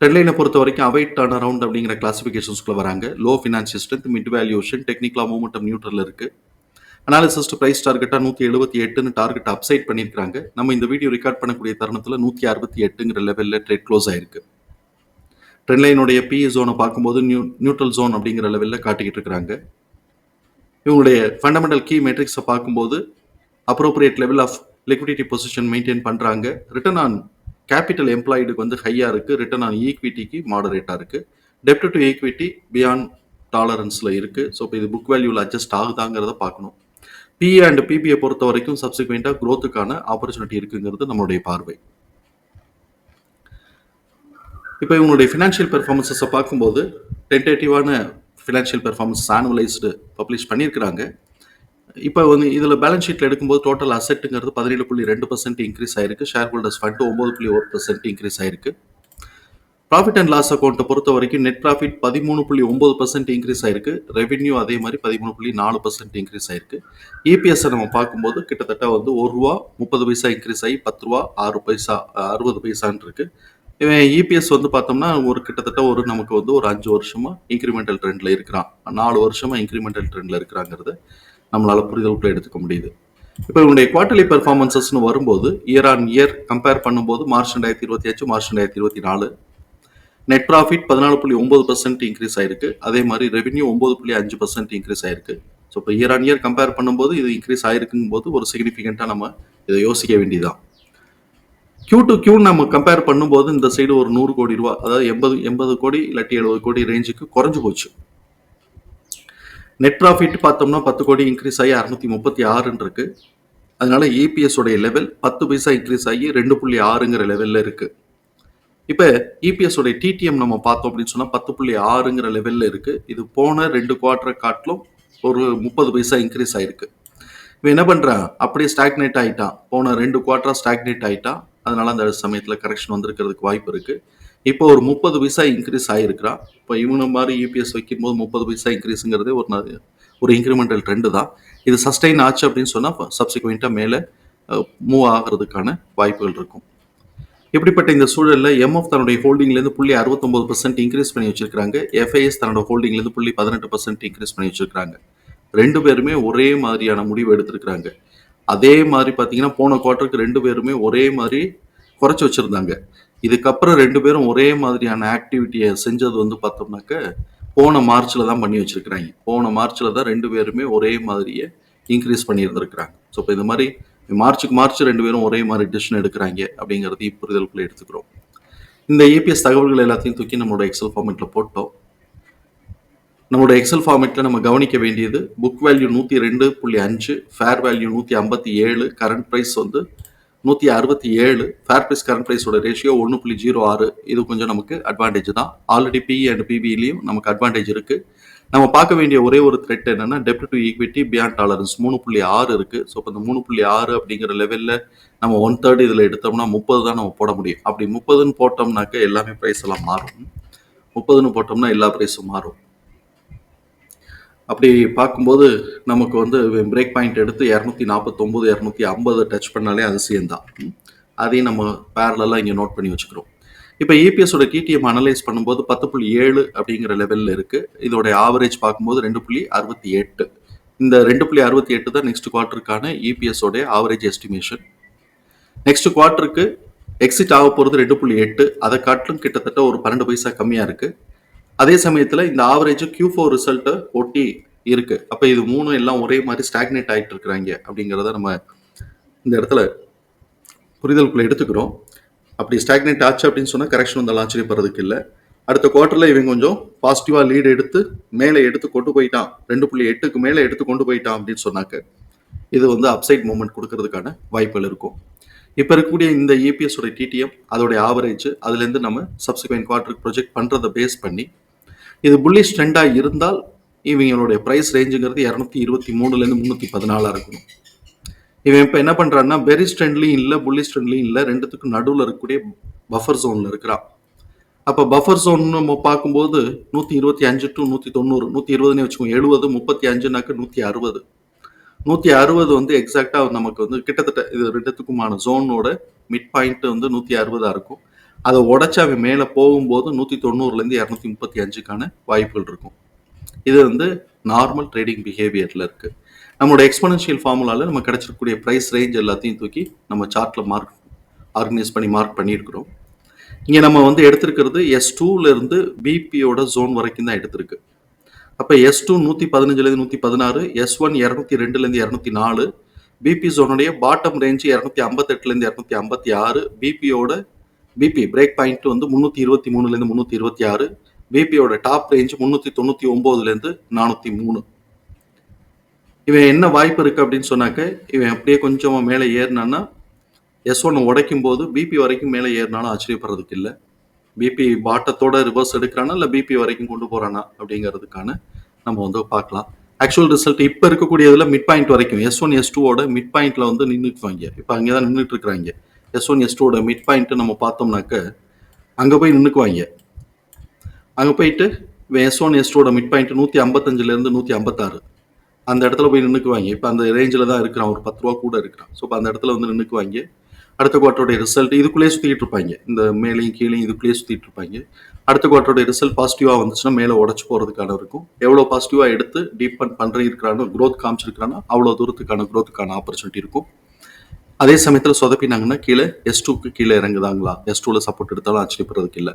ட்ரெண்ட்லைனை பொறுத்த வரைக்கும் await turn around அப்படிங்கிற கிளாசிஃபிகேஷன்ஸ்குள்ள வராங்க low financial strength mid valuation டெக்னிக்கலாக மூமெண்டம் நியூட்ரல் இருக்குது அனாலிசிஸ்ட் ப்ரைஸ் டார்கெட்டாக நூற்றி எழுபத்தி எட்டுன்னு டார்கெட் அப்சைட் பண்ணியிருக்காங்க நம்ம இந்த வீடியோ ரெக்கார்ட் பண்ணக்கூடிய தருணத்தில் நூற்றி அறுபத்தி எட்டுங்கிற லெவலில் ட்ரேட் க்ளோஸ் ஆயிருக்கு. ட்ரெண்ட்லைனுடைய பி ஜோனை பார்க்கும்போது நியூ நியூட்ரல் ஜோன் அப்படிங்கிற லெவலில் காட்டிக்கிட்டு இருக்கிறாங்க இவங்களுடைய ஃபண்டமெண்டல் கீ மெட்ரிக்ஸை பார்க்கும்போது appropriate level of liquidity position maintain பண்ணுறாங்க ரிட்டர்ன் ஆன் கேபிட்டல் எம்ப்ளாய்டுக்கு வந்து ஹையாக இருக்குது ரிட்டர்ன் ஆன் ஈக்விட்டிக்கு மாடரேட்டாக இருக்குது டெப்ட் டு ஈக்விட்டி பியாண்ட் டாலரன்ஸில் இருக்குது ஸோ இப்போ இது புக் வேல்யூவில் அட்ஜஸ்ட் ஆகுதாங்கிறத பார்க்கணும். பிஏ அண்ட் பிபிஐ பொறுத்த வரைக்கும் சப்சிக்வெண்ட்டாக க்ரோத்துக்கான ஆப்பர்ச்சுனிட்டி இருக்குங்கிறது நம்மளுடைய பார்வை. இப்போ இவங்களுடைய ஃபினான்ஷியல் பெர்ஃபார்மன்ஸஸை பார்க்கும்போது டென்டேட்டிவான ஃபினான்ஷியல் பெர்ஃபார்மன்ஸ் ஆனுவலைஸ்டு பப்ளிஷ் பண்ணியிருக்கிறாங்க. இப்போ வந்து இதில் பேலன்ஸ் ஷீட்டில் எடுக்கும்போது டோட்டல் அசெட்டுங்கிறது பதினேழு புள்ளி ரெண்டு பர்சன்ட் இன்க்ரீஸ் ஆயிருக்கு. ஷேர் ஹோல்டர்ஸ் ஃபண்ட் ஒம்பது புள்ளி ஒரு பர்சன்ட் இன்க்ரீஸ் ஆயிருக்கு. ப்ராஃபிட் அண்ட் லாஸ் அக்கௌண்ட்டை பொறுத்த வரைக்கும் நெட் ப்ராஃபிட் பதிமூணு புள்ளி ஒம்பது பர்சன்ட் இன்க்ரீஸ் ஆயிருக்கு. ரெவென்யூ அதே மாதிரி பதிமூணு புள்ளி நாலு பர்சன்ட் இன்க்ரீஸ் ஆயிருக்கு. இபிஎஸ்ஸை நம்ம பார்க்கும்போது கிட்டத்தட்ட வந்து ஒரு ரூபா முப்பது பைசா இன்க்ரீஸ் ஆகி பத்து ரூபா ஆறு பைசா அறுபது பைசான் இருக்கு. இவன் இபிஎஸ் வந்து பார்த்தோம்னா ஒரு கிட்டத்தட்ட ஒரு நமக்கு வந்து ஒரு அஞ்சு வருஷமா இன்க்ரிமெண்டல் ட்ரெண்டில் இருக்கிறான். நாலு வருஷமா இன்க்ரிமெண்டல் ட்ரெண்டில் இருக்கிறாங்கிறது. நம்மளால் புரிதலுக்குள்ள எடுத்துக்க முடியுது. இப்போ இவனுடைய குவார்டர்லி பெர்ஃபார்மன்சஸ்னு வரும்போது இயர் ஆன் இயர் கம்பேர் பண்ணும்போது மார்ச் ரெண்டாயிரத்தி இருபத்தி அஞ்சு மார்ச் ரெண்டாயிரத்தி இருபத்தி நாலு நெட் ப்ராஃபிட் பதினாலு புள்ளி ஒன்பது பர்சன்ட் இன்க்ரீஸ் ஆயிருக்கு. அதே மாதிரி ரெவென்யூ ஒன்பது புள்ளி அஞ்சு பர்சன்ட் இன்க்ரீஸ் ஆயிருக்கு. ஸோ இப்போ இயர் ஆன் இயர் கம்பேர் பண்ணும்போது இது இன்க்ரீஸ் ஆயிருக்குங்கும் போது ஒரு சிக்னிஃபிகண்ட்டாக நம்ம இதை யோசிக்க வேண்டியதான் கியூ டு கியூ நம்ம கம்பேர் பண்ணும்போது இந்த சைடு ஒரு நூறு கோடி ரூபா அதாவது எண்பது எண்பது கோடி இல்லாட்டி எழுபது கோடி ரேஞ்சுக்கு குறைஞ்சு போச்சு. நெட் ப்ராஃபிட் பார்த்தோம்னா பத்து கோடி இன்க்ரீஸ் ஆகி அறுநூத்தி முப்பத்தி ஆறுன்னு இருக்கு. அதனால இபிஎஸ் உடைய லெவல் பத்து பைசா இன்க்ரீஸ் ஆகி ரெண்டு புள்ளி ஆறுங்கிற லெவல்ல இருக்கு. இப்போ இபிஎஸ் உடைய டிடிஎம் நம்ம பார்த்தோம் அப்படின்னு சொன்னா பத்து புள்ளி ஆறுங்கிற லெவல்ல இருக்கு. இது போன ரெண்டு குவார்டரை காட்டிலும் ஒரு முப்பது பைசா இன்க்ரீஸ் ஆயிருக்கு. இவன் என்ன பண்ணுறான் அப்படியே ஸ்டாக்னேட் ஆயிட்டான். போன ரெண்டு குவார்டரா ஸ்டாக்னேட் ஆயிட்டான். அதனால அந்த சமயத்தில் கரெக்ஷன் வந்திருக்கிறதுக்கு வாய்ப்பு இருக்கு. இப்போ ஒரு முப்பது பைசா இன்க்ரீஸ் ஆகிருக்கிறான் இப்போ இவங்க மாதிரி யூபிஎஸ் வைக்கும்போது முப்பது பைசா இன்க்ரீஸுங்கிறதே ஒரு ஒரு இன்க்ரிமெண்டல் ட்ரெண்டு தான். இது சஸ்டைன் ஆச்சு அப்படின்னு சொன்னால் சப்சிக்வெண்ட்டாக மேலே மூவ் ஆகிறதுக்கான வாய்ப்புகள் இருக்கும். இப்படிப்பட்ட இந்த சூழலில் எம்எஃப் தன்னுடைய ஹோல்டிங்லேருந்து புள்ளி அறுபத்தொம்பது பர்சன்ட் இன்க்ரீஸ் பண்ணி வச்சிருக்காங்க எஃப்ஐஎஸ் தன்னோட ஹோல்டிங்லேருந்து புள்ளி பதினெட்டு பர்சன்ட் இன்க்ரீஸ் பண்ணி வச்சிருக்காங்க ரெண்டு பேருமே ஒரே மாதிரியான முடிவு எடுத்திருக்கிறாங்க. அதே மாதிரி பார்த்தீங்கன்னா போன குவார்ட்டருக்கு ரெண்டு பேருமே ஒரே மாதிரி குறைச்சி வச்சிருந்தாங்க. இதுக்கப்புறம் ரெண்டு பேரும் ஒரே மாதிரியான ஆக்டிவிட்டியை செஞ்சது வந்து பார்த்தோம்னாக்க போன மார்ச்சில் தான் பண்ணி வச்சிருக்கிறாங்க. போன மார்ச்சில் தான் ரெண்டு பேருமே ஒரே மாதிரியே இன்க்ரீஸ் பண்ணியிருந்திருக்கிறாங்க ஸோ இப்போ இந்த மாதிரி மார்ச்சுக்கு மார்ச் ரெண்டு பேரும் ஒரே மாதிரி டிசிஷன் எடுக்கிறாங்க அப்படிங்கிறதையும் புரிதலுக்குள்ள எடுத்துக்கிறோம். இந்த ஏபிஎஸ் தகவல்கள் எல்லாத்தையும் தூக்கி நம்மளோட எக்ஸல் ஃபார்மெட்டில் போட்டோம். நம்மளோட எக்ஸல் ஃபார்மேட்டில் நம்ம கவனிக்க வேண்டியது புக் வேல்யூ நூற்றி ரெண்டு புள்ளி அஞ்சு ஃபேர் வேல்யூ நூற்றி ஐம்பத்தி ஏழு கரண்ட் ப்ரைஸ் வந்து நூற்றி அறுபத்தி ஏழு ஃபேர் ப்ரைஸ் கரண்ட் ப்ரைஸோட ரேஷியோ ஒன்று புள்ளி ஜீரோ ஆறு. இது கொஞ்சம் நமக்கு அட்வான்டேஜ் தான். ஆல்ரெடி பிஇ அண்ட் பிபிலையும் நமக்கு அட்வான்டேஜ் இருக்குது நம்ம பார்க்க வேண்டிய ஒரே ஒரு த்ரெட் என்னன்னா டெப்ட் டு ஈக்விட்டி பியாண்ட் டாலரன்ஸ் மூணு புள்ளி ஆறு இருக்குது ஸோ இப்போ இந்த மூணு புள்ளி ஆறு அப்படிங்கிற லெவலில் நம்ம ஒன் தேர்ட் இதில் எடுத்தோம்னா முப்பது தான் நம்ம போட முடியும். அப்படி முப்பதுன்னு போட்டோம்னாக்க எல்லாமே ப்ரைஸ் எல்லாம் மாறும். முப்பதுன்னு போட்டோம்னா எல்லா ப்ரைஸும் மாறும். அப்படி பார்க்கும்போது நமக்கு வந்து பிரேக் பாயிண்ட் எடுத்து இரநூத்தி நாற்பத்தொம்போது இரநூத்தி ஐம்பது டச் பண்ணாலே அதிசயம் தான். அதையும் நம்ம பேரலாக இங்கே நோட் பண்ணி வச்சுக்கிறோம். இப்போ இபிஎஸோட டிடிஎம் அனலைஸ் பண்ணும்போது பத்து புள்ளி ஏழு அப்படிங்கிற லெவலில் இருக்குது இதோட ஆவரேஜ் பார்க்கும்போது ரெண்டு புள்ளி அறுபத்தி எட்டு. இந்த ரெண்டு புள்ளி அறுபத்தி எட்டு தான் நெக்ஸ்ட் குவார்ட்டருக்கான இபிஎஸோடைய ஆவரேஜ் எஸ்டிமேஷன் நெக்ஸ்ட் குவார்ட்டருக்கு எக்ஸிட் ஆக போகிறது ரெண்டு புள்ளி எட்டு. அதை காட்டிலும் கிட்டத்தட்ட ஒரு பன்னெண்டு பைசா கம்மியாக இருக்குது அதே சமயத்தில் இந்த ஆவரேஜ் கியூ ஃபோர் ரிசல்ட்டை ஒட்டி இருக்கு. அப்போ இது மூணும் எல்லாம் ஒரே மாதிரி ஸ்டாக்னேட் ஆகிட்டு இருக்கிறாங்க அப்படிங்கிறத நம்ம இந்த இடத்துல புரிதலுக்குள்ளே எடுத்துக்கிறோம். அப்படி ஸ்டாக்னேட் ஆச்சு அப்படின்னு சொன்னால் கரெக்ஷன் வந்தாலும் ஆச்சரியப்படுறதுக்கு இல்லை. அடுத்த குவார்ட்டரில் இவன் கொஞ்சம் பாசிட்டிவாக லீடு எடுத்து மேலே எடுத்து கொண்டு போயிட்டான். ரெண்டு புள்ளி எட்டுக்கு மேலே எடுத்து கொண்டு போயிட்டான் அப்படின்னு சொன்னாக்க இது வந்து அப்சைட் மூமெண்ட் கொடுக்கறதுக்கான வாய்ப்புகள் இருக்கும். இப்போ இருக்கக்கூடிய இந்த இபிஎஸோட டிடிஎம் அதோடைய ஆவரேஜ் அதுலேருந்து நம்ம சப்சிக்வெண்ட் குவார்ட்டருக்கு ப்ரொஜெக்ட் பண்ணுறதை பேஸ் பண்ணி இது புல்லிஷ் ட்ரெண்டாக இருந்தால் இவங்களுடைய ப்ரைஸ் ரேஞ்சுங்கிறது இரநூத்தி இருபத்தி மூணுலேருந்து முந்நூற்றி பதினாலாக இருக்கணும். இவன் இப்போ என்ன பண்ணுறான்னா பெரிஸ் ட்ரெண்ட்லையும் இல்லை புல்லிஷ் ட்ரெண்ட்லையும் இல்லை ரெண்டுத்துக்கும் நடுவில் இருக்கக்கூடிய பஃபர் ஜோனில் இருக்கிறான். அப்போ பஃபர் ஜோன் நம்ம பார்க்கும்போது நூற்றி இருபத்தி அஞ்சு டு நூற்றி தொண்ணூறு நூற்றி இருபதுன்னு வச்சுக்கோங்க எழுபது முப்பத்தி அஞ்சுனாக்க நூற்றி அறுபது. நூற்றி அறுபது வந்து எக்ஸாக்டாக நமக்கு வந்து கிட்டத்தட்ட இது ரெண்டுத்துக்குமான ஜோனோட மிட் பாயிண்ட் வந்து நூற்றி அறுபதாக இருக்கும். அதை உடச்சி அவன் மேலே போகும்போது நூற்றி தொண்ணூறுலேருந்து இரநூத்தி முப்பத்தி அஞ்சுக்கான வாய்ப்புகள் இருக்கும். இது வந்து நார்மல் ட்ரேடிங் பிஹேவியரில் இருக்குது நம்மளோட எக்ஸ்பனன்ஷியல் ஃபார்முலாவில் நம்ம கிடச்சிருக்கக்கூடிய ப்ரைஸ் ரேஞ்ச் எல்லாத்தையும் தூக்கி நம்ம சார்ட்டில் மார்க் ஆர்கனைஸ் பண்ணி மார்க் பண்ணியிருக்கிறோம். இங்கே நம்ம வந்து எடுத்திருக்கிறது எஸ் டூலேருந்து பிபியோட ஜோன் வரைக்கும் தான் எடுத்திருக்கு. அப்போ எஸ் டூ நூற்றி பதினஞ்சுலேருந்து நூற்றி பதினாறு எஸ் ஒன் இரநூத்தி ரெண்டுலேருந்து இரநூத்தி நாலு பிபி ஜோனுடைய பாட்டம் ரேஞ்சு இரநூத்தி ஐம்பத்தெட்டுலேருந்து இரநூத்தி ஐம்பத்தி ஆறு பிபியோட பிபி பிரேக் பாயிண்ட் வந்து முந்நூற்றி இருபத்தி மூணுலேருந்து முந்நூற்றி இருபத்தி ஆறு பிபியோட டாப் ரேஞ்ச் முந்நூற்றி தொண்ணூற்றி ஒம்போதுலேருந்து நானூற்றி மூணு. இவன் என்ன வாய்ப்பு இருக்குது அப்படின்னு சொன்னாக்க இவன் அப்படியே கொஞ்சமாக மேலே ஏறினான்னா எஸ் ஒன்று உடைக்கும் போது பிபி வரைக்கும் மேலே ஏறினாலும் ஆச்சரியப்படுறதுக்கு இல்லை. பிபி பாட்டத்தோட ரிவர்ஸ் எடுக்கிறானா இல்லை பிபி வரைக்கும் கொண்டு போகிறானா அப்படிங்கிறதுக்கான நம்ம வந்து பார்க்கலாம். ஆக்சுவல் ரிசல்ட் இப்போ இருக்கக்கூடியதில் மிட் பாயிண்ட் வரைக்கும் எஸ் ஒன் எஸ் டூவோட மிட் பாயிண்ட்டில் வந்து நின்றுக்குவாங்க இப்போ அங்கே தான் நின்றுட்டு இருக்கிறாங்க. எஸ் ஒன் எஸ் டூவோட மிட் பாயிண்ட்டு நம்ம பார்த்தோம்னாக்க அங்கே போய் நின்றுக்குவாங்க அங்கே போயிட்டு எஸ் ஒன் எஸ் டூவோட மிட் பாயிண்ட் நூற்றி ஐம்பத்தஞ்சிலேருந்து நூற்றி ஐம்பத்தாறு. அந்த இடத்துல போய் நின்றுக்குவாங்க இப்போ அந்த ரேஞ்சில் தான் இருக்கிறான். ஒரு பத்து ரூபா கூட இருக்கிறான். ஸோ இப்போ அந்த இடத்துல வந்து நின்றுக்குவாங்க அடுத்த குவார்ட்டருடைய ரிசல்ட் இதுக்குள்ளேயே சுற்றிட்டு இருப்பாங்க. இந்த மேலேயும் கீழேயும் இதுக்குள்ளேயே சுற்றிட்டு இருப்பாங்க. அடுத்த குவார்ட்டருடைய ரிசல்ட் பாசிட்டிவாக வந்துச்சுன்னா மேலே உடச்சு போகிறதுக்கான இருக்கும். எவ்வளோ பாசிட்டிவாக எடுத்து டீப்பன் பண்ணுற இருக்கிறானோ க்ரோத் காமிச்சிருக்கிறானோ அவ்வளோ தூரத்துக்கான க்ரோத்துக்கான ஆப்பர்ச்சுனிட்டி இருக்கும். அதே சமயத்தில் சொதப்பினாங்கன்னா கீழே எஸ் டூக்கு கீழே இறங்குதாங்களா? எஸ் டூவில் சப்போர்ட் எடுத்தாலும் ஆச்சரியப்படுறதுக்கு இல்லை.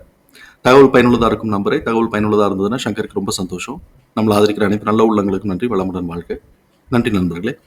தகவல் பயனுள்ளதாக இருக்கும் நம்பரே. தகவல் பயனுள்ளதாக இருந்ததுன்னா சங்கருக்கு ரொம்ப சந்தோஷம். நம்மளை ஆதரிக்கிற அனைத்து நல்ல உள்ளங்களுக்கு நன்றி. வளமுடன் வாழ்க்கை நன்றி நண்பர்களே.